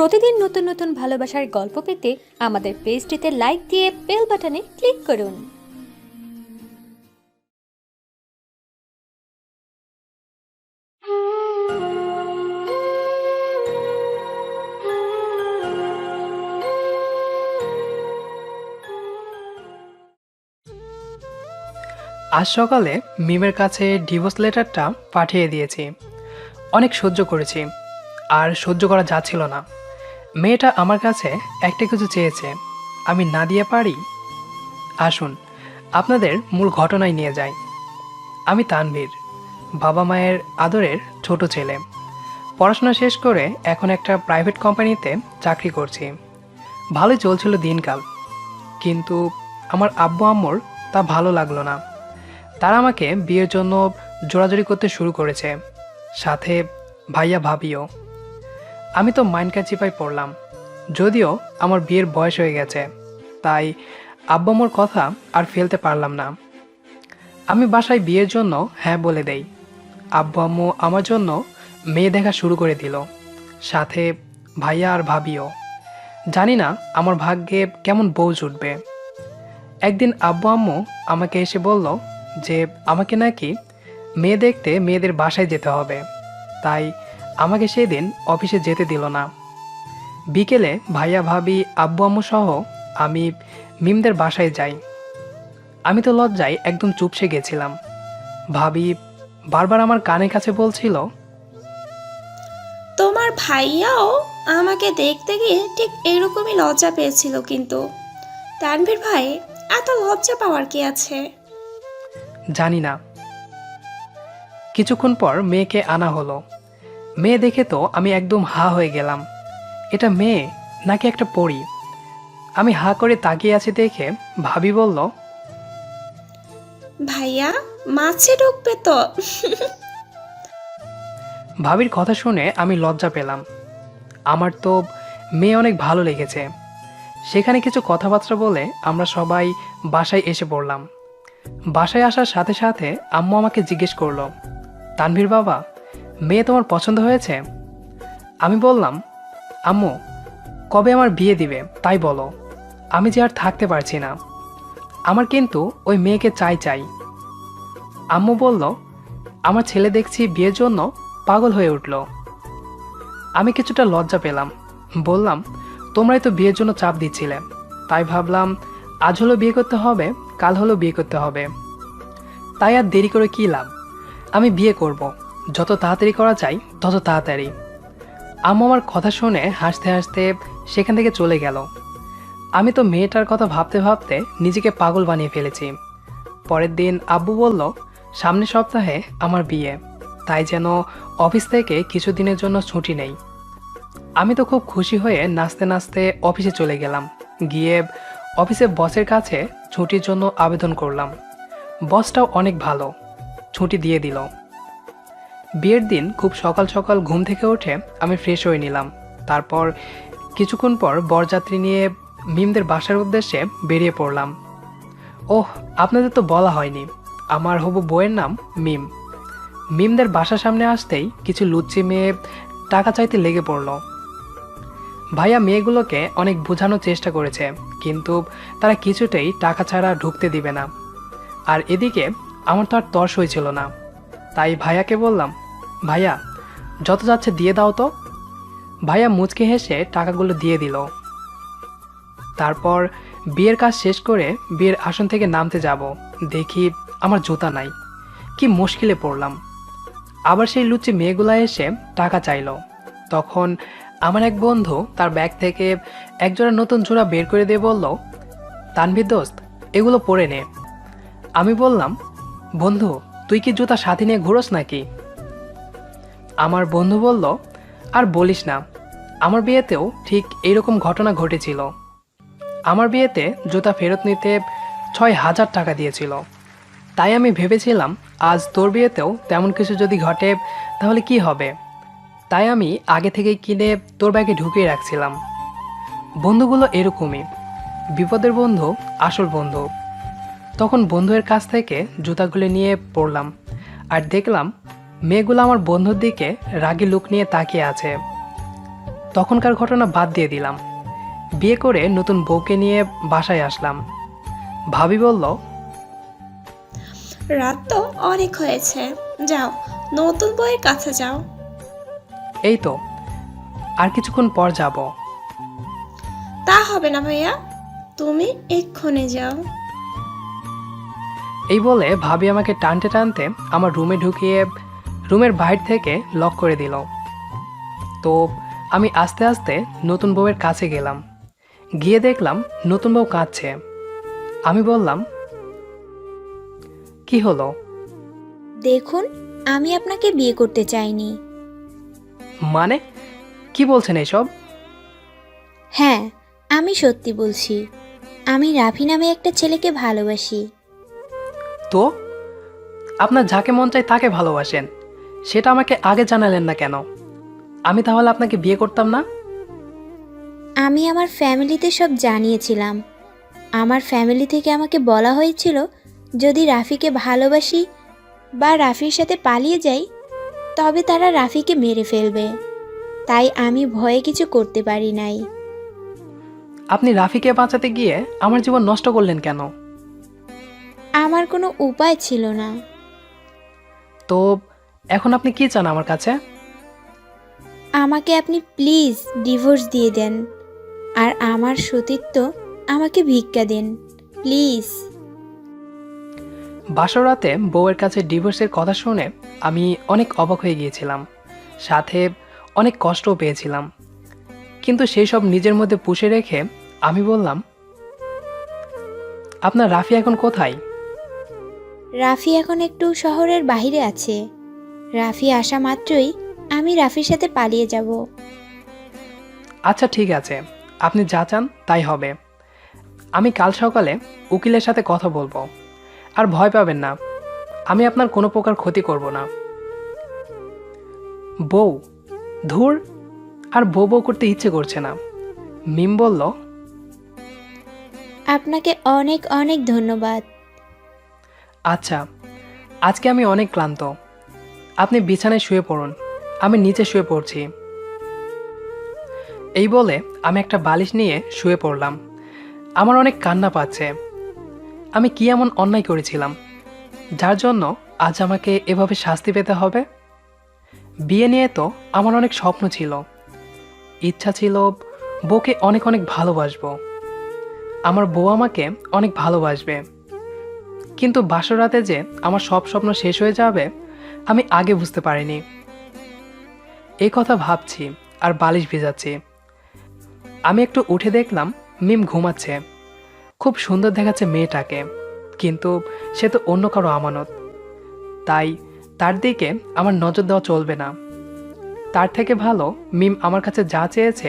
প্রতিদিন নতুন নতুন ভালোবাসার গল্প পেতে আমাদের পেজটিতে লাইক দিয়ে বেল বাটনে ক্লিক করুন। আজ সকালে মিমের কাছে ডিভোর্স লেটারটা পাঠিয়ে দিয়েছি। অনেক সহ্য করেছি। আর সহ্য করা যাচ্ছিল না। মেয়েটা আমার কাছে একটা কিছু চেয়েছে। আমি না দিয়ে পারি? আসুন, আপনাদের মূল ঘটনায় নিয়ে যাই। আমি তানভীর, বাবা মায়ের আদরের ছোট ছেলে। পড়াশোনা শেষ করে এখন একটা প্রাইভেট কোম্পানিতে চাকরি করছি। ভালোই চলছিল দিনকাল। কিন্তু আমার আব্বু আম্মুর তা ভালো লাগল না। তারা আমাকে বিয়ের জন্য জোরাজোরি করতে শুরু করেছে। সাথে ভাইয়া ভাবিও। আমি তো মাইন্ড চিপাই পড়লাম। যদিও আমার বিয়ের বয়স হয়ে গেছে, তাই আব্বাম্মুর কথা আর ফেলতে পারলাম না। আমি বাসায় বিয়ের জন্য হ্যাঁ বলে দেই। আব্বু আম্মু আমার জন্য মেয়ে দেখা শুরু করে দিল, সাথে ভাইয়া আর ভাবিও। জানি না আমার ভাগ্যে কেমন বউ জুটবে। একদিন আব্বু আম্মু আমাকে এসে বলল যে, আমাকে নাকি মেয়ে দেখতে মেয়েদের বাসায় যেতে হবে, তাই আমাকে সেই দিন অফিসে যেতে দিল না। বিকেলে ভাইয়া ভাবি আব্বু আম্মু সহ আমি মিমদের বাসায় যাই। আমি তো লজ্জায় একদম চুপসে গেছিলাম। ভাবি বারবার আমার কানের কাছে বলছিল তোমার ভাইয়াও আমাকে দেখতে গিয়ে ঠিক এরকমই লজ্জা পেয়েছিল কিন্তু। তানভীর ভাই এত লজ্জা পাওয়ার কি আছে? জানি না। কিছুক্ষণ পর মেয়েকে আনা হলো। মেয়ে দেখে তো আমি একদম হা হয়ে গেলাম। এটা মেয়ে নাকি একটা পড়ি আমি হা করে তাকিয়ে আছি দেখে ভাবি বলল ভাইয়া মাছে ঢুকবে তো? ভাবির কথা শুনে আমি লজ্জা পেলাম। আমার তো মেয়ে অনেক ভালো লেগেছে। সেখানে কিছু কথাবার্তা বলে আমরা সবাই বাসায় এসে পড়লাম। বাসায় আসার সাথে সাথে আম্মু আমাকে জিজ্ঞেস করল তানভীর বাবা মেয়ে তোমার পছন্দ হয়েছে? আমি বললাম, আম্মু, কবে আমার বিয়ে দিবে, তাই বলো। আমি যে আর থাকতে পারছি না। আমার কিন্তু ওই মেয়েকে চাই চাই। আম্মু বলল, আমার ছেলে দেখছি বিয়ের জন্য পাগল হয়ে উঠল। আমি কিছুটা লজ্জা পেলাম। বললাম, তোমরাই তো বিয়ের জন্য চাপ দিচ্ছিলে। তাই ভাবলাম, আজ হলো বিয়ে করতে হবে, কাল হলো বিয়ে করতে হবে। তাই আর দেরি করে কী লাভ? আমি বিয়ে করব। যত তাড়াতাড়ি করা যায়, তত তাড়াতাড়ি। আম্মু আমার কথা শুনে হাসতে হাসতে সেখান থেকে চলে গেল। আমি তো মেয়েটার কথা ভাবতে ভাবতে নিজেকে পাগল বানিয়ে ফেলেছি। পরের দিন আব্বু বলল, সামনের সপ্তাহে আমার বিয়ে। তাই যেন অফিস থেকে কিছুদিনের জন্য ছুটি নেই। আমি তো খুব খুশি হয়ে নাচতে নাচতে অফিসে চলে গেলাম। গিয়ে অফিসে বসের কাছে ছুটির জন্য আবেদন করলাম। বসটাও অনেক ভালো। ছুটি দিয়ে দিল। বিয়ের দিন খুব সকাল সকাল ঘুম থেকে উঠে আমি ফ্রেশ হয়ে নিলাম। তারপর কিছুক্ষণ পর বরযাত্রী নিয়ে মিমদের বাসার উদ্দেশ্যে বেরিয়ে পড়লাম। ওহ, আপনাদের তো বলা হয়নি। আমার হবু বইয়ের নাম মিম। মিমদের বাসার সামনে আসতেই কিছু লুচ্চি মেয়ে টাকা চাইতে লেগে পড়ল। ভাইয়া মেয়েগুলোকে অনেক বোঝানোর চেষ্টা করেছে, কিন্তু তারা কিছুতেই টাকা ছাড়া ঢুকতে দিবে না। আর এদিকে আমার তো আর তর্স হয়েছিল না। তাই ভাইয়াকে বললাম, ভাইয়া, যত যাচ্ছে দিয়ে দাও তো। ভাইয়া মুচকে হেসে টাকাগুলো দিয়ে দিল। তারপর বিয়ের কাজ শেষ করে বিয়ের আসন থেকে নামতে যাব। দেখি আমার জুতা নাই। কি মুশকিলে পড়লাম। আবার সেই লুচি মেয়েগুলা এসে টাকা চাইলো। তখন আমার এক বন্ধু তার ব্যাগ থেকে একজোড়া নতুন জোড়া বের করে দিয়ে বলল, তানভীর দোস্ত, এগুলো পরে নে। আমি বললাম, বন্ধু তুই কি জুতা সাথে নিয়ে ঘুরোস নাকি? আমার বন্ধু বলল, আর বলিস না, আমার বিয়েতেও ঠিক এইরকম ঘটনা ঘটেছিল। আমার বিয়েতে জুতা ফেরত নিতে ছয় হাজার টাকা দিয়েছিল। তাই আমি ভেবেছিলাম, আজ তোর বিয়েতেও তেমন কিছু যদি ঘটে, তাহলে কি হবে? তাই আমি আগে থেকেই কিনে তোর ব্যাগে ঢুকিয়ে রাখছিলাম। বন্ধুগুলো এরকমই। বিপদের বন্ধু, আসল বন্ধু। তখন বন্ধুয়ের কাছ থেকে জুতাগুলো নিয়ে পড়লাম আর দেখলাম মেয়েগুলো আমার বন্ধুর দিকে রাগি লুক নিয়ে তাকিয়ে আছে। তখনকার ঘটনা বাদ দিয়ে দিলাম। বিয়ে করে নতুন বউকে নিয়ে বাসায় আসলাম। ভাবি বলল রাত তো অনেক হয়েছে। যাও নতুন বইয়ের কাছে যাও। এই তো আর কিছুক্ষণ পর যাব। তা হবে না ভাইয়া। তুমি এক্ষুনি যাও। এই বলে ভাবি আমাকে টানতে টানতে আমার রুমে ঢুকিয়ে রুমের বাইর থেকে লক করে দিল। তো আমি আস্তে আস্তে নতুন বউয়ের কাছে গেলাম। গিয়ে দেখলাম নতুন বউ কাঁদছে। আমি বললাম কি হলো? দেখুন আমি আপনাকে বিয়ে করতে চাইনি। মানে? কি বলছেন এসব? হ্যাঁ আমি সত্যি বলছি। আমি রাফি নামে একটা ছেলেকে ভালোবাসি। তো? আপনার যাকে মন চায় তাকে ভালোবাসেন। সেটা আমাকে আগে জানালেন না কেন? আমি তাহলে আপনাকে বিয়ে করতাম না? আমি আমার ফ্যামিলিতে সব জানিয়েছিলাম। আমার ফ্যামিলি থেকে আমাকে বলা হয়েছিল যদি রাফিকে ভালোবাসি বা রাফির সাথে পালিয়ে যাই তবে তারা রাফিকে মেরে ফেলবে। তাই আমি ভয়ে কিছু করতে পারি নাই। আপনি রাফিকে বাঁচাতে গিয়ে আমার জীবন নষ্ট করলেন কেন? আমার কোনো উপায় ছিল না। তো এখন আপনি কি চান আমার কাছে? আমাকে আপনি প্লিজ ডিভোর্স দিয়ে দেন। আর আমার সতীত্ব আমাকে ভিক্ষা দেন প্লিজ। বাসরাতে বউয়ের কাছে ডিভোর্সের কথা শুনে আমি অনেক অবাক হয়ে গিয়েছিলাম। সাথে অনেক কষ্টও পেয়েছিলাম। কিন্তু সেই সব নিজের মধ্যে পুষে রেখে আমি বললাম আপনার রাফি এখন কোথায়? রাফি এখন একটু শহরের বাইরে আছে। রাফি আসা মাত্রই আমি রাফির সাথে পালিয়ে যাব। আচ্ছা ঠিক আছে। আপনি যা চান তাই হবে। আমি কাল সকালে উকিলের সাথে কথা বলব। আর ভয় পাবেন না। আমি আপনার কোনো প্রকার ক্ষতি করব না। বউ ধুর আর বউ বউ করতে ইচ্ছে করছে না। মিম বলল আপনাকে অনেক অনেক ধন্যবাদ। আচ্ছা আজকে আমি অনেক ক্লান্ত। আপনি বিছানায় শুয়ে পড়ুন, আমি নিচে শুয়ে পড়ছি। এই বলে আমি একটা বালিশ নিয়ে শুয়ে পড়লাম। আমার অনেক কান্না পাচ্ছে। আমি কি এমন অন্যায় করেছিলাম? যার জন্য আজ আমাকে এভাবে শাস্তি পেতে হবে? বিয়ে নিয়ে তো আমার অনেক স্বপ্ন ছিল। ইচ্ছা ছিল বউকে অনেক অনেক ভালোবাসবো। আমার বউ আমাকে অনেক ভালোবাসবে। কিন্তু বাসরাতে যে আমার সব স্বপ্ন শেষ হয়ে যাবে, আমি আগে বুঝতে পারিনি। এই কথা ভাবছি আর বালিশ ভেজাচ্ছি। আমি একটু উঠে দেখলাম মিম ঘুমাচ্ছে। খুব সুন্দর দেখাচ্ছে মেয়েটাকে, কিন্তু সে তো অন্য কারও আমানত। তাই তার দিকে আমার নজর দেওয়া চলবে না। তার থেকে ভালো মিম আমার কাছে যা চেয়েছে,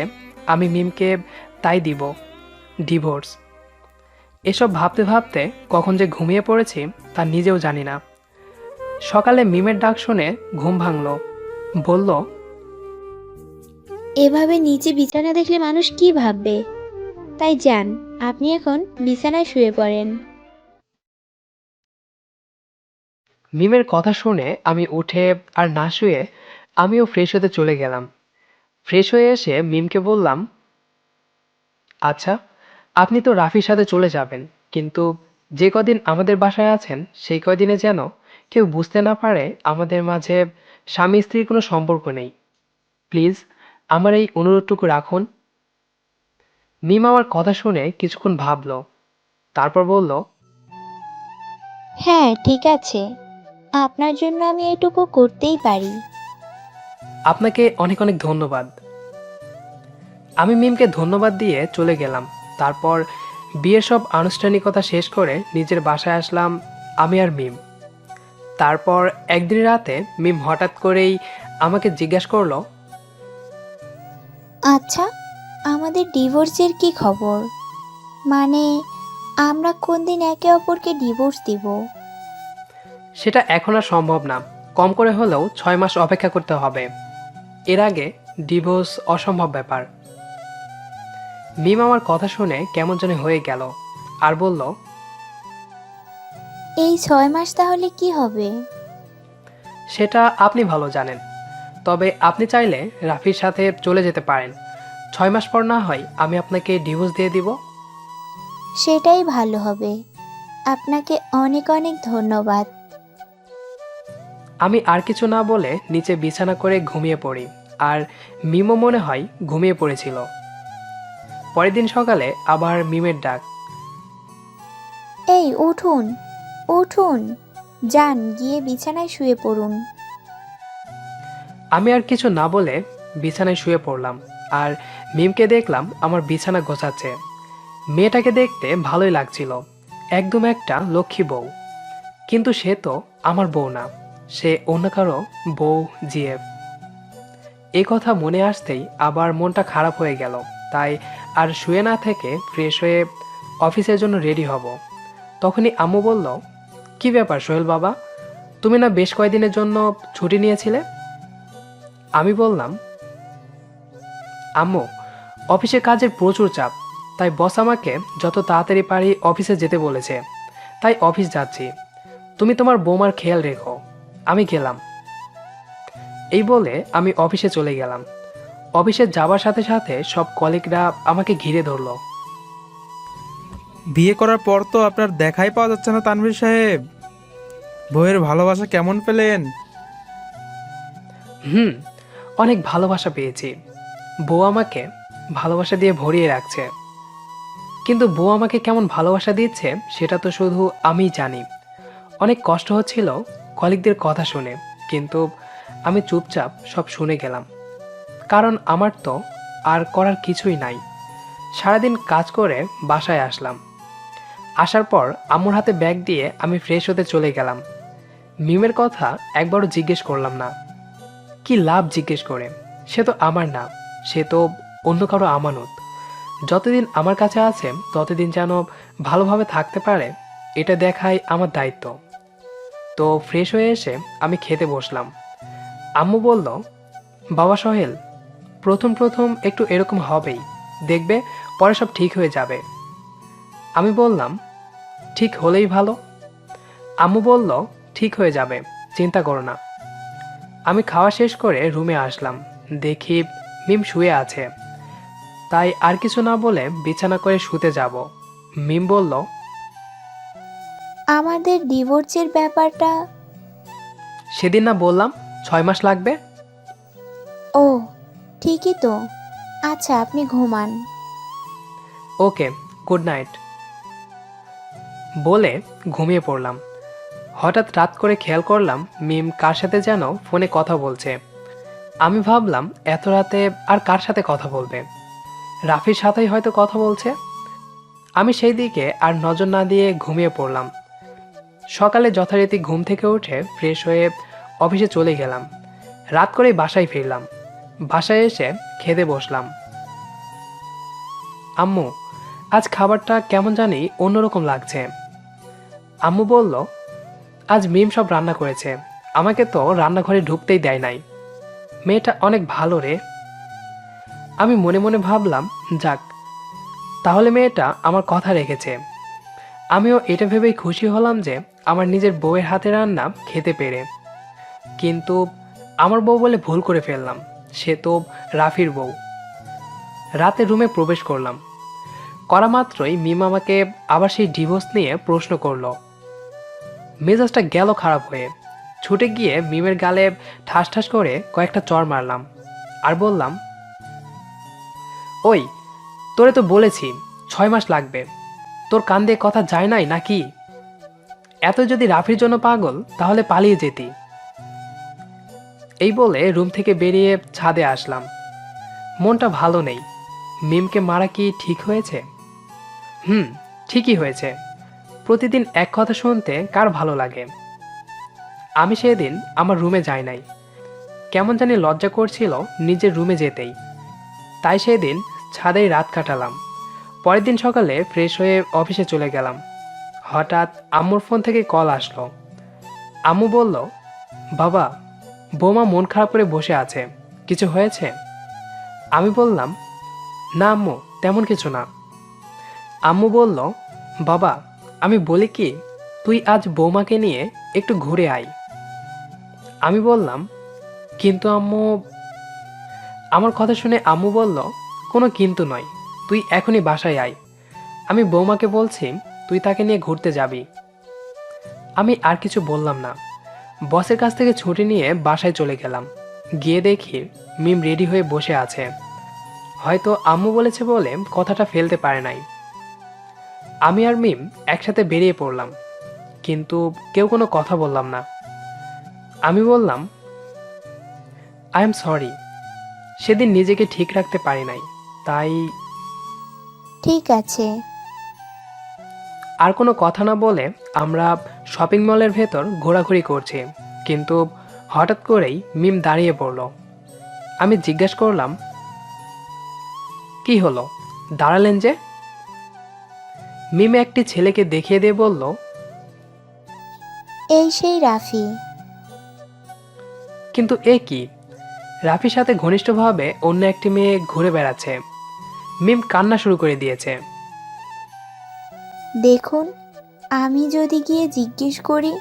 আমি মিমকে তাই দিব। ডিভোর্স। এসব ভাবতে ভাবতে কখন যে ঘুমিয়ে পড়েছি তা নিজেও জানি না। সকালে মিমের ডাক শুনে ঘুম ভাঙল। বলল এভাবে নিচে বিছানা দেখলে মানুষ কি ভাববে? তাই যান আপনি এখন বিছানায় শুয়ে পড়েন। মিমের কথা শুনে আমি উঠে আর না শুয়ে আমিও ফ্রেশ হতে চলে গেলাম। ফ্রেশ হয়ে এসে মিমকে বললাম আচ্ছা আপনি তো রাফির সাথে চলে যাবেন কিন্তু যে কদিন আমাদের বাসায় আছেন সেই কদিনে যেন কেউ বুঝতে না পারে আমাদের মাঝে স্বামী স্ত্রীর কোনো সম্পর্ক নেই। প্লিজ আমার এই অনুরোধটুকু রাখুন। মিম আমার কথা শুনে কিছুক্ষণ ভাবল তারপর বলল হ্যাঁ ঠিক আছে। আপনার জন্য আমি এটুকু করতেই পারি। আপনাকে অনেক অনেক ধন্যবাদ। আমি মিমকে ধন্যবাদ দিয়ে চলে গেলাম। তারপর বিয়ের সব আনুষ্ঠানিকতা শেষ করে নিজের বাসায় আসলাম আমি আর মিম। তারপর একদিন রাতে মিম হঠাৎ করেই আমাকে জিজ্ঞাসা করল আচ্ছা আমাদের ডিভোর্সের কি খবর? মানে আমরা কোন দিন একে অপরকে ডিভোর্স দিব? সেটা এখন আর সম্ভব না। কম করে হলেও ছয় মাস অপেক্ষা করতে হবে। এর আগে ডিভোর্স অসম্ভব ব্যাপার। মিম আমার কথা শুনে কেমন জানি হয়ে গেল আর বলল এই ছয় মাস তাহলে কি হবে? সেটা আপনি ভালো জানেন তবে আপনি চাইলে রাফির সাথে চলে যেতে পারেন। ছয় মাস পর না হয় আমি আপনাকে ডিভোর্স দিয়ে দিব। সেটাই ভালো হবে। আপনাকে অনেক অনেক ধন্যবাদ। আমি আর কিছু না বলে নিচে বিছানা করে ঘুমিয়ে পড়ি আর মিমও মনে হয় ঘুমিয়ে পড়েছিল। পরের দিন সকালে আবার মিমের ডাক। এই উঠুন উঠুন। যান গিয়ে বিছানায় শুয়ে পড়ুন। আমি আর কিছু না বলে বিছানায় শুয়ে পড়লাম আর মিমকে দেখলাম আমার বিছানা গোছাচ্ছে। মেয়েটাকে দেখতে ভালোই লাগছিল একদম একটা লক্ষ্মী বউ। কিন্তু সে তো আমার বউ না সে অন্য কারও বউ জিএফ এ কথা মনে আসতেই আবার মনটা খারাপ হয়ে গেল। তাই আর শুয়ে না থেকে ফ্রেশ হয়ে অফিসের জন্য রেডি হব। তখনই আম্মু বলল, কি ব্যাপার সোহেল বাবা, তুমি না বেশ কয়েকদিনের জন্য ছুটি নিয়েছিলে? আমি বললাম, আম্মু, অফিসে কাজের প্রচুর চাপ, তাই বস আমাকে যত তাড়াতাড়ি পারি অফিসে যেতে বলেছে। তাই অফিস যাচ্ছি। তুমি তোমার বৌমার খেয়াল রেখো। আমি গেলাম। এই বলে আমি অফিসে চলে গেলাম। অফিসে যাবার সাথে সাথে সব কলিগরা আমাকে ঘিরে ধরলো। বিয়ে করার পর তো আপনার দেখাই পাওয়া যাচ্ছে না তানভীর সাহেব। বইয়ের ভালোবাসা কেমন পেলেন? হুম অনেক ভালোবাসা পেয়েছি। বউ আমাকে ভালোবাসা দিয়ে ভরিয়ে রাখছে। কিন্তু বউ আমাকে কেমন ভালোবাসা দিচ্ছে সেটা তো শুধু আমিই জানি। অনেক কষ্ট হচ্ছিল কলিগদের কথা শুনে কিন্তু আমি চুপচাপ সব শুনে গেলাম। কারণ আমার তো আর করার কিছুই নাই। সারাদিন কাজ করে বাসায় আসলাম। আসার পর আম্মুর হাতে ব্যাগ দিয়ে আমি ফ্রেশ হতে চলে গেলাম। মিমের কথা একবারও জিজ্ঞেস করলাম না। কি লাভ জিজ্ঞেস করে? সে তো আমার না, সে তো অন্য কারও আমানত। যতদিন আমার কাছে আছে, ততদিন যেন ভালোভাবে থাকতে পারে, এটা দেখাই আমার দায়িত্ব। তো ফ্রেশ হয়ে এসে আমি খেতে বসলাম। আম্মু বলল, বাবা সোহেল প্রথম প্রথম একটু এরকম হবেই। দেখবে পরে সব ঠিক হয়ে যাবে। আমি বললাম ঠিক হলেই ভালো। আম্মু বলল ঠিক হয়ে যাবে চিন্তা করো না। আমি খাওয়া শেষ করে রুমে আসলাম। দেখি মিম শুয়ে আছে। তাই আর কিছু না বলে বিছানা করে শুতে যাব। মিম বলল আমাদের ডিভোর্সের ব্যাপারটা? সেদিন না বললাম ছয় মাস লাগবে। ও ঠিকই তো। আচ্ছা আপনি ঘুমান। Okay, good night. বলে ঘুমিয়ে পড়লাম। হঠাৎ রাত করে খেয়াল করলাম মিম কার সাথে যেন ফোনে কথা বলছে। আমি ভাবলাম, এত রাতে আর কার সাথে কথা বলবে? রাফির সাথেই হয়তো কথা বলছে। আমি সেই দিকে আর নজর না দিয়ে ঘুমিয়ে পড়লাম। সকালে যথারীতি ঘুম থেকে উঠে ফ্রেশ হয়ে অফিসে চলে গেলাম। রাত করেই বাসায় ফিরলাম। বাসায় এসে খেতে বসলাম। আম্মু, আজ খাবারটা কেমন জানি অন্যরকম লাগছে। আম্মু বলল, আজ মিম সব রান্না করেছে। আমাকে তো রান্নাঘরে ঢুকতেই দেয় নাই। মেয়েটা অনেক ভালো রে। আমি মনে মনে ভাবলাম, যাক, তাহলে মেয়েটা আমার কথা রেখেছে। আমিও এটা ভেবেই খুশি হলাম যে আমার নিজের বউয়ের হাতে রান্না খেতে পেরে। কিন্তু আমার বউ বলে ভুল করে ফেললাম। সে তো রাফির বউ। রাতে রুমে প্রবেশ করলাম। করা মাত্রই মিম আমাকে আবার সেই ডিভোর্স নিয়ে প্রশ্ন করল। মেজাজটা গেল খারাপ হয়ে। ছুটে গিয়ে মিমের গালে ঠাস ঠাস করে কয়েকটা চর মারলাম আর বললাম, ওই, তোরে তো বলেছি, ছয় মাস লাগবে। তোর কান দিয়ে কথা যায় নাই নাকি? এত যদি রাফির জন্য পাগল, তাহলে পালিয়ে যেতি। এই বলে রুম থেকে বেরিয়ে ছাদে আসলাম। মনটা ভালো নেই। মিমকে মারা কি ঠিক হয়েছে? হুম, ঠিকই হয়েছে। প্রতিদিন এক কথা শুনতে কার ভালো লাগে? আমি সেদিন আমার রুমে যাই নাই। কেমন জানি লজ্জা করছিল নিজের রুমে যেতেই। তাই সেদিন ছাদেই রাত কাটালাম। পরের দিন সকালে ফ্রেশ হয়ে অফিসে চলে গেলাম। হঠাৎ আম্মুর ফোন থেকে কল আসলো। আম্মু বলল, বাবা বৌমা মন খারাপ করে বসে আছে। কিছু হয়েছে? আমি বললাম, না আম্মু, তেমন কিছু না। আম্মু বলল, বাবা, আমি বলি কি, তুই আজ বৌমাকে নিয়ে একটু ঘুরে আয়। আমি বললাম, কিন্তু আম্মু, আমার কথা শুনে আম্মু বলল, কোনো কিন্তু নয়, তুই এখনই বাসায় আয়। আমি বৌমাকে বলছি, তুই তাকে নিয়ে ঘুরতে যাবি। আমি আর কিছু বললাম না। বসের কাছ থেকে ছুটি নিয়ে বাসায় চলে গেলাম। গিয়ে দেখি মিম রেডি হয়ে বসে আছে। হয়তো আম্মু বলেছে বলে কথাটা ফেলতে পারে নাই। আমি আর মিম একসাথে বেরিয়ে পড়লাম, কিন্তু কেউ কোনো কথা বললাম না। আমি বললাম আই এম সরি সেদিন নিজেকে ঠিক রাখতে পারি নাই, তাই ঠিক আছে। আর কোনো কথা না বলে আমরা শপিং মলের ভেতর ঘোরাঘুরি করছি। কিন্তু হঠাৎ করেই মিম দাঁড়িয়ে পড়ল। আমি জিজ্ঞেস করলাম কি হলো? দাঁড়ালেন যে? মিম একটি ছেলেকে দেখিয়ে দিয়ে বলল এই সেই রাফি। কিন্তু এ কি? রাফির সাথে ঘনিষ্ঠভাবে অন্য একটি মেয়ে ঘুরে বেড়াচ্ছে। মিম কান্না শুরু করে দিয়েছে। দেখুন, আমি যদি গিয়ে জিজ্ঞেস করি,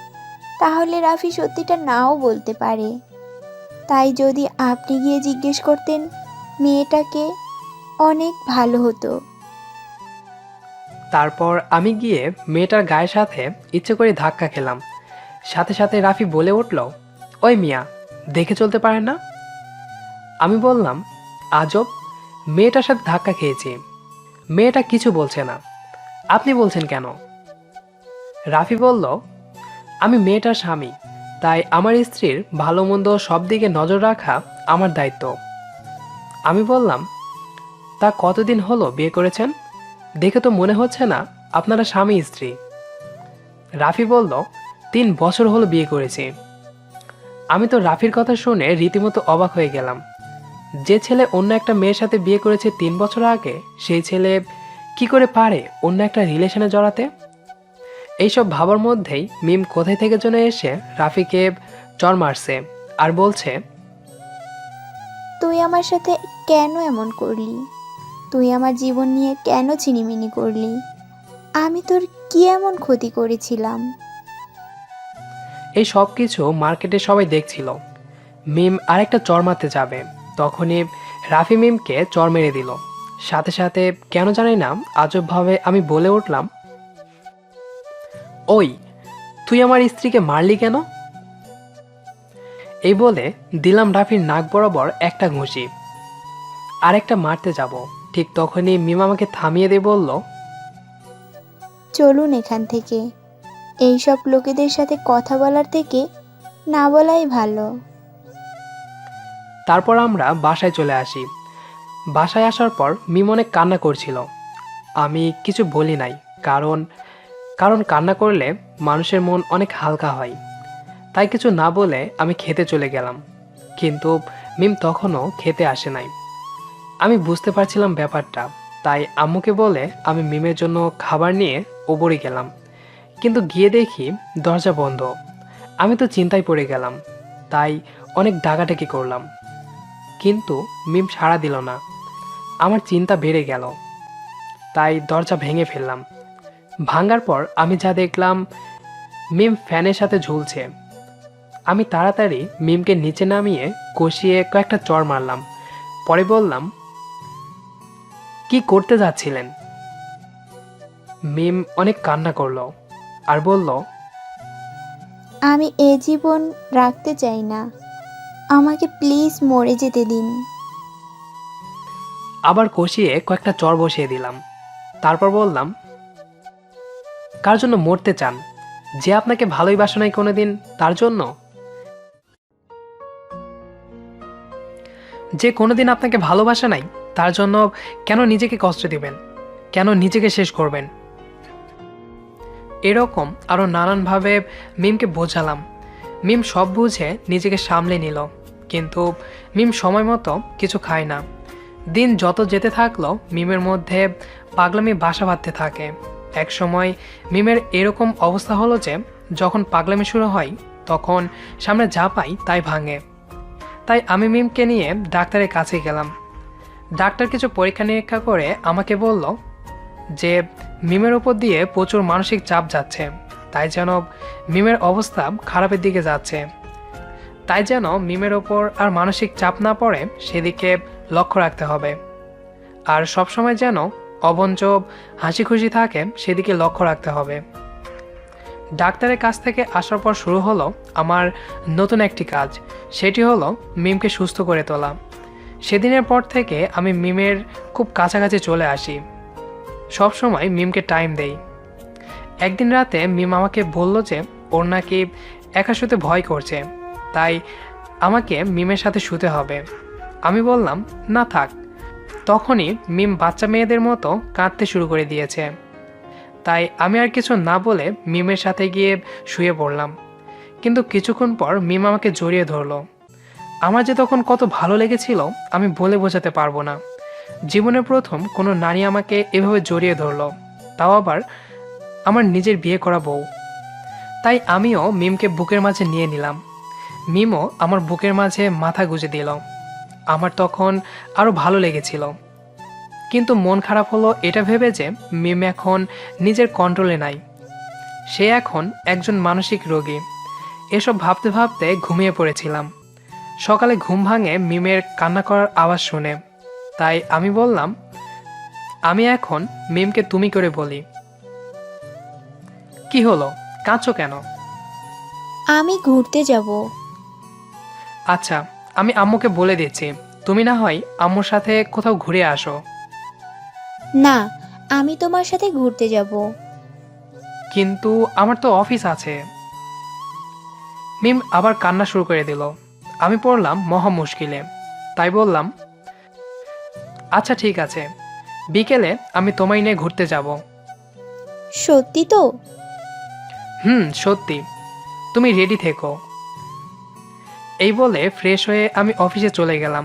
তাহলে রাফি সত্যিটা নাও বলতে পারে। তাই যদি আপনি গিয়ে জিজ্ঞেস করতেন, মেয়েটাকে অনেক ভালো হতো। তারপর আমি গিয়ে মেয়েটার গায়ের সাথে ইচ্ছে করে ধাক্কা খেলাম। সাথে সাথে রাফি বলে উঠল, ওই মিয়া, দেখে চলতে পারেন না? আমি বললাম, আজব, মেয়েটার সাথে ধাক্কা খেয়েছি। মেয়েটা কিছু বলছে না। আপনি বলছেন কেন? রাফি বলল, আমি মেয়েটার স্বামী, তাই আমার স্ত্রীর ভালো মন্দ সব দিকে নজর রাখা আমার দায়িত্ব। আমি বললাম, তা কতদিন হলো বিয়ে করেছেন? দেখে তো মনে হচ্ছে না আপনারা স্বামী স্ত্রী। রাফি বলল, তিন বছর হলো বিয়ে করেছি। আমি তো রাফির কথা শুনে রীতিমতো অবাক হয়ে গেলাম। যে ছেলে অন্য একটা মেয়ের সাথে বিয়ে করেছে তিন বছর আগে, সেই ছেলে কি করে পারে অন্য একটা রিলেশনে জড়াতে? এইসব ভাবার মধ্যেই মিম কোথায় থেকে যেন এসে রাফিকে চর মারছে আর বলছে তুই আমার সাথে কেন এমন করলি? তুই আমার জীবন নিয়ে কেন ছিনিমিনি করলি? আমি তোর কি এমন ক্ষতি করেছিলাম? এই সব কিছু মার্কেটে সবাই দেখছিল। মিম আরেকটা চর মারতে যাবে। তখনই রাফি মিমকে চর মেরে দিল। সাথে সাথে কেন জানি না আজবভাবে আমি বলে উঠলাম ওই তুই আমার স্ত্রীকে মারলি কেন? এই বলে দিলাম রাফির নাক বরাবর একটা ঘুষি। আরেকটা মারতে যাব। ঠিক তখনই মিমা আমাকে থামিয়ে দিয়ে বলল চলুন এখান থেকে। এইসব লোকেদের সাথে কথা বলার থেকে না বলাই ভালো। তারপর আমরা বাসায় চলে আসি। বাসায় আসার পর মিম অনেক কান্না করছিল। আমি কিছু বলি নাই, কারণ কারণ কান্না করলে মানুষের মন অনেক হালকা হয়। তাই কিছু না বলে আমি খেতে চলে গেলাম, কিন্তু মিম তখনও খেতে আসে নাই। আমি বুঝতে পারছিলাম ব্যাপারটা, তাই আম্মুকে বলে আমি মিমের জন্য খাবার নিয়ে ওপরে গেলাম, কিন্তু গিয়ে দেখি দরজা বন্ধ। আমি তো চিন্তায় পড়ে গেলাম, তাই অনেক ডাকাডাকি করলাম। কিন্তু মিম সাড়া দিল না। আমার চিন্তা বেড়ে গেল। তাই দরজা ভেঙে ফেললাম। ভাঙার পর আমি যা দেখলাম, মিম ফ্যানের সাথে ঝুলছে। আমি তাড়াতাড়ি মিমকে নিচে নামিয়ে কষিয়ে কয়েকটা চর মারলাম। পরে বললাম, কি করতে যাচ্ছিলেন? মিম অনেক কান্না করল আর বলল, আমি এ জীবন রাখতে চাই না। আমাকে প্লিজ মরে যেতে দিন। আবার কষিয়ে কয়েকটা চর বসিয়ে দিলাম। তারপর বললাম, কার জন্য মরতে চান? যে আপনাকে ভালোই বাসে কোনো দিন তার জন্য? যে কোনোদিন আপনাকে ভালোবাসে নাই, তার জন্য কেন নিজেকে কষ্ট দিবেন? কেন নিজেকে শেষ করবেন? এরকম আরও নানানভাবে মিমকে বোঝালাম। মিম সব বুঝে নিজেকে সামলে নিল। কিন্তু মিম সময় মতো কিছু খায় না। দিন যত যেতে থাকল, মিমের মধ্যে পাগলামি বাসা বাঁধতে থাকে। এক সময় মিমের এরকম অবস্থা হলো যে, যখন পাগলামি শুরু হয়, তখন সামনে যা পাই তাই ভাঙে। তাই আমি মিমকে নিয়ে ডাক্তারের কাছে গেলাম। ডাক্তার কিছু পরীক্ষা নিরীক্ষা করে আমাকে বলল যে, মিমের ওপর দিয়ে প্রচুর মানসিক চাপ যাচ্ছে। তাই যেন মিমের অবস্থা খারাপের দিকে যাচ্ছে। তাই যেন মিমের ওপর আর মানসিক চাপ না পড়ে সেদিকে লক্ষ্য রাখতে হবে। আর সবসময় যেন অবঞ্চব হাসি খুশি থাকে সেদিকে লক্ষ্য রাখতে হবে। ডাক্তারের কাছ থেকে আসার পর শুরু হলো আমার নতুন একটি কাজ। সেটি হলো মিমকে সুস্থ করে তোলা। সেদিনের পর থেকে আমি মিমের খুব কাছাকাছি চলে আসি। সব সময় মিমকে টাইম দেই। একদিন রাতে মিম আমাকে বলল যে, ওর নাকি একা শুতে ভয় করছে। তাই আমাকে মিমের সাথে শুতে হবে। আমি বললাম, না থাক। তখনই মিম বাচ্চা মেয়েদের মতো কাঁদতে শুরু করে দিয়েছে। তাই আমি আর কিছু না বলে মিমের সাথে গিয়ে শুয়ে পড়লাম। কিন্তু কিছুক্ষণ পর মিম আমাকে জড়িয়ে ধরলো। আমার যে তখন কত ভালো লেগেছিল, আমি বলে বোঝাতে পারব না। জীবনের প্রথম কোনো নারী আমাকে এভাবে জড়িয়ে ধরলো। তাও আবার আমার নিজের বিয়ে করা বউ। তাই আমিও মিমকে বুকের মাঝে নিয়ে নিলাম। মিমও আমার বুকের মাঝে মাথা গুঁজে দিল। আমার তখন আরও ভালো লেগেছিল। কিন্তু মন খারাপ হলো এটা ভেবে যে মিম এখন নিজের কন্ট্রোলে নাই। সে এখন একজন মানসিক রোগী। এসব ভাবতে ভাবতে ঘুমিয়ে পড়েছিলাম। সকালে ঘুম ভাঙে মিমের কান্না করার আওয়াজ শুনে। তাই আমি বললাম, আমি এখন মিমকে তুমি করে বলি। কি হলো? কাঁদছো কেন? আমি ঘুরতে যাব। আচ্ছা আমি আম্মুকে বলে দিচ্ছি। তুমি না হয় আম্মুর সাথে কোথাও ঘুরে আসো। না আমি তোমার সাথে ঘুরতে যাব। কিন্তু আমার তো অফিস আছে। মিম আবার কান্না শুরু করে দিল। আমি পড়লাম মহা মুশকিলে। তাই বললাম আচ্ছা ঠিক আছে। বিকেলে আমি তোমায় নিয়ে ঘুরতে যাব। সত্যি তো? হুম সত্যি। তুমি রেডি থেকো। এই বলে ফ্রেশ হয়ে আমি অফিসে চলে গেলাম।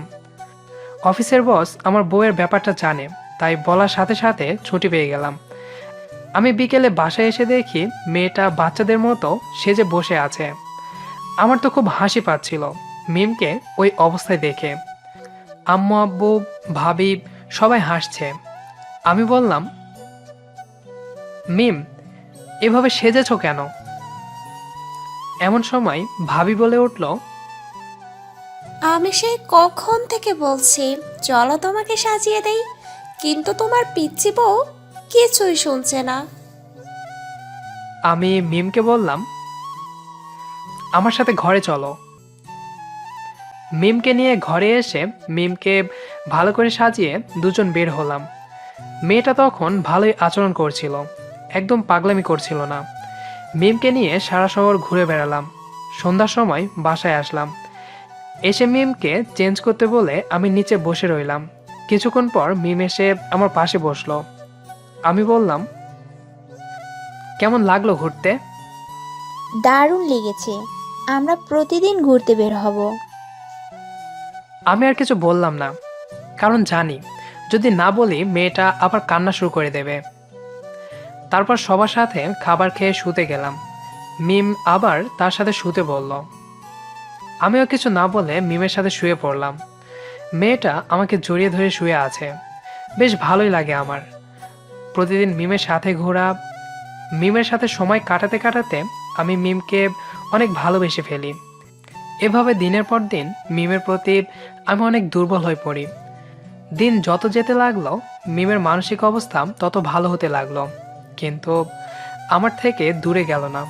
অফিসের বস আমার বউয়ের ব্যাপারটা জানে, তাই বলার সাথে সাথে ছুটি পেয়ে গেলাম। আমি বিকেলে বাসায় এসে দেখি মেয়েটা বাচ্চাদের মতো সেজে বসে আছে। আমার তো খুব হাসি পাচ্ছিল মিমকে ওই অবস্থায় দেখে। আম্মু, আব্বু, ভাবি সবাই হাসছে। আমি বললাম, মিম, এভাবে সেজেছ কেন? এমন সময় ভাবি বলে উঠল আমি সেই কখন থেকে বলছি, চলো তোমাকে সাজিয়ে দেই। কিন্তু তোমার পিচ্ছি বউ কিছুই শুনছে না। আমি মিমকে বললাম, আমার সাথে ঘরে চলো। মিমকে নিয়ে ঘরে এসে মিমকে ভালো করে সাজিয়ে দুজন বের হলাম। মেয়েটা তখন ভালোই আচরণ করছিল, একদম পাগলামি করছিল না। মিমকে নিয়ে সারা শহর ঘুরে বেড়ালাম। সন্ধ্যার সময় বাসায় আসলাম। এসে মিমকে চেঞ্জ করতে বলে আমি নিচে বসে রইলাম। কিছুক্ষণ পর মিম এসে আমার পাশে বসল। আমি বললাম কেমন লাগল ঘুরতে? দারুণ লেগেছে। আমরা প্রতিদিন ঘুরতে বের হব। আমি আর কিছু বললাম না কারণ জানি যদি না বলি মেয়েটা আবার কান্না শুরু করে দেবে। তারপর সবার সাথে খাবার খেয়ে শুতে গেলাম। মিম আবার তার সাথে শুতে বলল। আমিও কিছু না বলে মিমের সাথে শুয়ে পড়লাম। মেয়েটা আমাকে জড়িয়ে ধরে শুয়ে আছে। বেশ ভালোই লাগে আমার। প্রতিদিন মিমের সাথে ঘোরা, মিমের সাথে সময় কাটাতে কাটাতে আমি মিমকে অনেক ভালোবেসে ফেলি। এভাবে দিনের পর দিন মিমের প্রতি আমি অনেক দুর্বল হয়ে পড়ি। দিন যত যেতে লাগল, মিমের মানসিক অবস্থা তত ভালো হতে লাগল। কিন্তু আমার থেকে দূরে গেল না।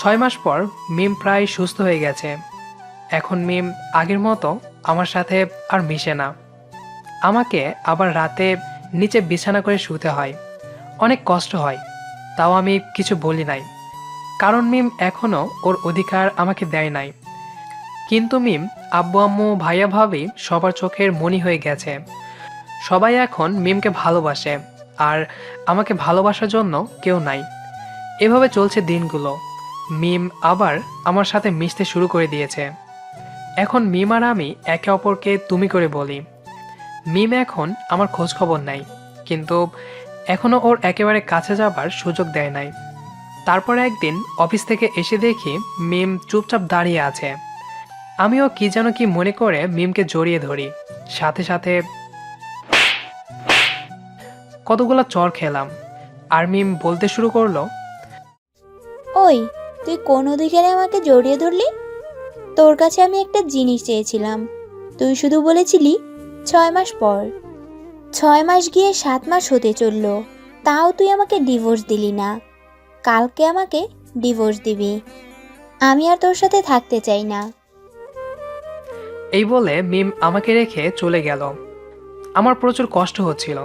ছয় মাস পর মিম প্রায় সুস্থ হয়ে গেছে। এখন মিম আগের মতো আমার সাথে আর মিশে না। আমাকে আবার রাতে নিচে বিছানা করে শুতে হয়। অনেক কষ্ট হয়, তাও আমি কিছু বলি নাই। কারণ মিম এখনও ওর অধিকার আমাকে দেয় নাই। কিন্তু মিম, আব্বু, আম্মু, ভাইয়া, ভাবি সবার চোখের মনি হয়ে গেছে। সবাই এখন মিমকে ভালোবাসে আর আমাকে ভালোবাসার জন্য কেউ নাই। এভাবে চলছে দিনগুলো। মিম আবার আমার সাথে মিশতে শুরু করে দিয়েছে। এখন মিম আর আমি একে অপরকে তুমি করে বলি। মিম এখন আমার খোঁজ খবর নাই কিন্তু এখনও ওর একেবারে কাছে যাবার সুযোগ দেয় নাই। তারপর একদিন অফিস থেকে এসে দেখি মিম চুপচাপ দাঁড়িয়ে আছে। আমিও কি যেন কি মনে করে মিমকে জড়িয়ে ধরি। সাথে সাথে কতগুলো চর খেলাম। আর মিম বলতে শুরু করল, ওই, তুই কোন অধিকারে আমাকে জড়িয়ে ধরলি? তোর কাছে আমি একটা জিনিস চেয়েছিলাম। তুই শুধু বলেছিলি, ছয় মাস পর। ছয় মাস গিয়ে সাত মাস হতে চলল। তাও তুই আমাকে ডিভোর্স দিলি না। কালকে আমাকে ডিভোর্স দিবি। আমি আর তোর সাথে থাকতে চাই না। এই বলে মিম আমাকে রেখে চলে গেল। আমার প্রচুর কষ্ট হচ্ছিল,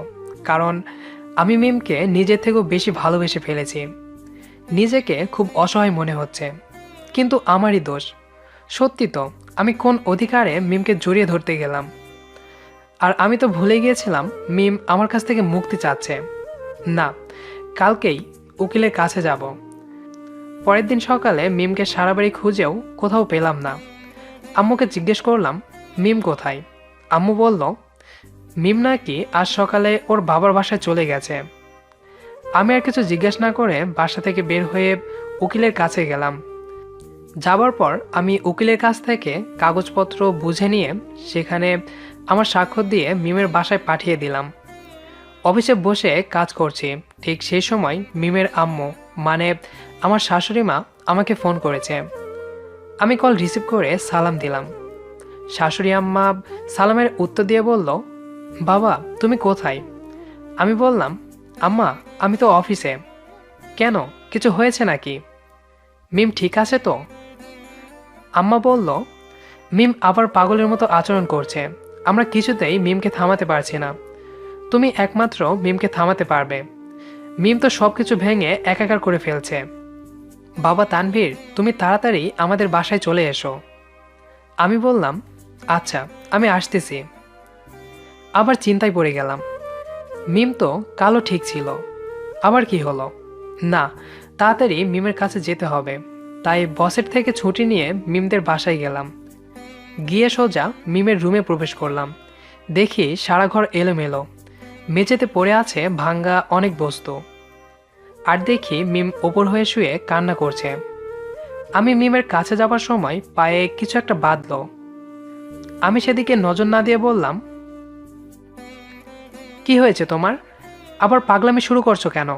কারণ আমি মিমকে নিজের থেকেও বেশি ভালোবেসে ফেলেছি। নিজেকে খুব অসহায় মনে হচ্ছে, কিন্তু আমারই দোষ। সত্যি তো, আমি কোন অধিকারে মিমকে জড়িয়ে ধরতে গেলাম। আর আমি তো ভুলে গিয়েছিলাম, মিম আমার কাছ থেকে মুক্তি চাচ্ছে। না, কালকেই উকিলের কাছে যাব। পরের দিন সকালে মিমকে সারা বাড়ি খুঁজেও কোথাও পেলাম না। আম্মুকে জিজ্ঞেস করলাম, মিম কোথায়? আম্মু বলল, মিম নাকি আজ সকালে ওর বাবার বাসায় চলে গেছে। আমি আর কিছু জিজ্ঞেস না করে বাসা থেকে বের হয়ে উকিলের কাছে গেলাম। যাবার পর আমি উকিলের কাছ থেকে কাগজপত্র বুঝে নিয়ে সেখানে আমার স্বাক্ষর দিয়ে মিমের বাসায় পাঠিয়ে দিলাম। অফিসে বসে কাজ করছি। ঠিক সেই সময় মিমের আম্মু মানে আমার শাশুড়ি মা, আমাকে ফোন করেছে। আমি কল রিসিভ করে সালাম দিলাম। শাশুড়ি আম্মা সালামের উত্তর দিয়ে বলল, বাবা, তুমি কোথায়? আমি বললাম, আম্মা, আমি তো অফিসে। কেন, কিছু হয়েছে নাকি? মিম, ঠিক আছে তো? আম্মা বলল, মিম আবার পাগলের মতো আচরণ করছে। আমরা কিছুতেই মিমকে থামাতে পারছি না। তুমি একমাত্র মিমকে থামাতে পারবে। মিম তো সব কিছু ভেঙে একাকার করে ফেলছে। বাবা তানভীর, তুমি তাড়াতাড়ি আমাদের বাসায় চলে এসো। আমি বললাম আচ্ছা আমি আসতেছি। আবার চিন্তায় পড়ে গেলাম। মিম তো কালো ঠিক ছিল। আবার কি হলো? না, তাড়াতাড়ি মিমের কাছে যেতে হবে। তাই বসের থেকে ছুটি নিয়ে মিমদের বাসায় গেলাম। গিয়ে সোজা মিমের রুমে প্রবেশ করলাম। দেখি সারা ঘর এলোমেলো। মেঝেতে পড়ে আছে ভাঙ্গা অনেক বস্তু। আর দেখি মিম ওপর হয়ে শুয়ে কান্না করছে। আমি মিমের কাছে যাবার সময় পায়ে কিছু একটা বাঁধল। আমি সেদিকে নজর না দিয়ে বললাম, কি হয়েছে তোমার? আবার পাগলামি শুরু করছ কেন?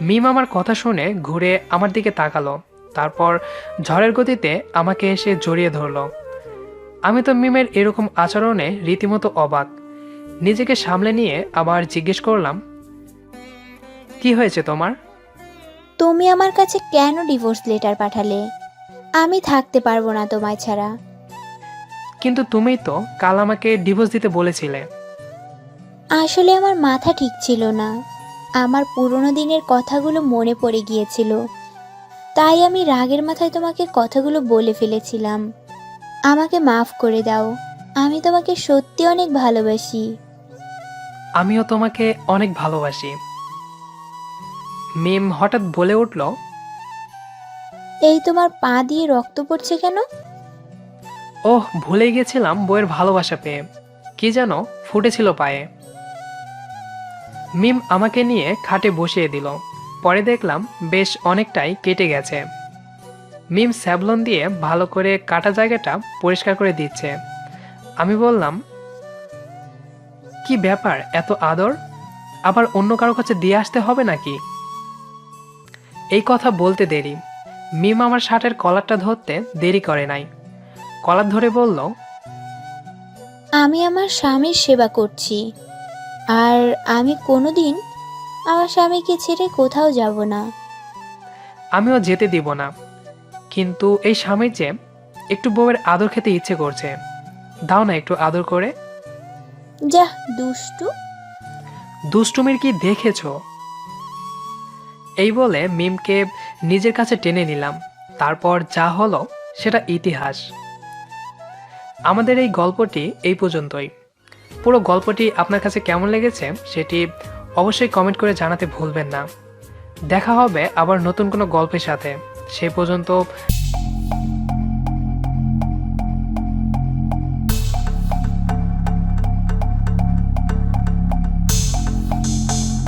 মিম আমার কথা শুনে ঘুরে আমার দিকে তাকালো। তারপর ঝড়ের গতিতে আমাকে এসে জড়িয়ে ধরলো। আমি তো মিমের এরকম আচরণে রীতিমতো অবাক। নিজেকে সামলে নিয়ে আবার জিজ্ঞেস করলাম কি হয়েছে তোমার? তুমি আমার কাছে কেন ডিভোর্স লেটার পাঠালে? আমি থাকতে পারব না তোমায় ছাড়া। কিন্তু তুমি তো কাল আমাকে ডিভোর্স দিতে বলেছিলে। আসলে আমার মাথা ঠিক ছিল না। আমার পুরনো দিনের কথাগুলো মনে পড়ে গিয়েছিল। তাই আমি রাগের মাথায় তোমাকে কথাগুলো বলে ফেলেছিলাম। আমাকে মাফ করে দাও। আমি তোমাকে সত্যি অনেক ভালোবাসি। আমিও তোমাকে অনেক ভালোবাসি। মিম হঠাৎ বলে উঠল এই তোমার পা দিয়ে রক্ত পড়ছে কেন? ওহ ভুলে গেছিলাম বইয়ের ভালোবাসা পেয়ে। কি যেন ফুটেছিল পায়ে। মিম আমাকে নিয়ে খাটে বসিয়ে দিল। পরে দেখলাম বেশ অনেকটাই কেটে গেছে। মিম স্যাবলন দিয়ে ভালো করে কাটা জায়গাটা পরিষ্কার করে দিচ্ছে। আমি বললাম, কি ব্যাপার, এত আদর? আবার অন্য কারও কাছে দিয়ে আসতে হবে নাকি? এই কথা বলতে দেরি। মিম আমার শার্টের কলারটা ধরতে দেরি করে নাই। কলার ধরে বলল, আমি আমার স্বামীর সেবা করছি। আর আমি কোনোদিন আমার স্বামীকে ছেড়ে কোথাও যাব না। আমিও যেতে দিব না। কিন্তু এই স্বামীর যে একটু বউয়ের আদর খেতে ইচ্ছে করছে। দাও না একটু আদর করে। যা দুষ্টু। দুষ্টুমির কি দেখেছ? এই বলে মিমকে নিজের কাছে টেনে নিলাম। তারপর যা হলো সেটা ইতিহাস। আমাদের এই গল্পটি এই পর্যন্তই। পুরো গল্পটি আপনার কাছে কেমন লেগেছে সেটি অবশ্যই কমেন্ট করে জানাতে ভুলবেন না। দেখা হবে আবার নতুন কোনো গল্পের সাথে। সে পর্যন্ত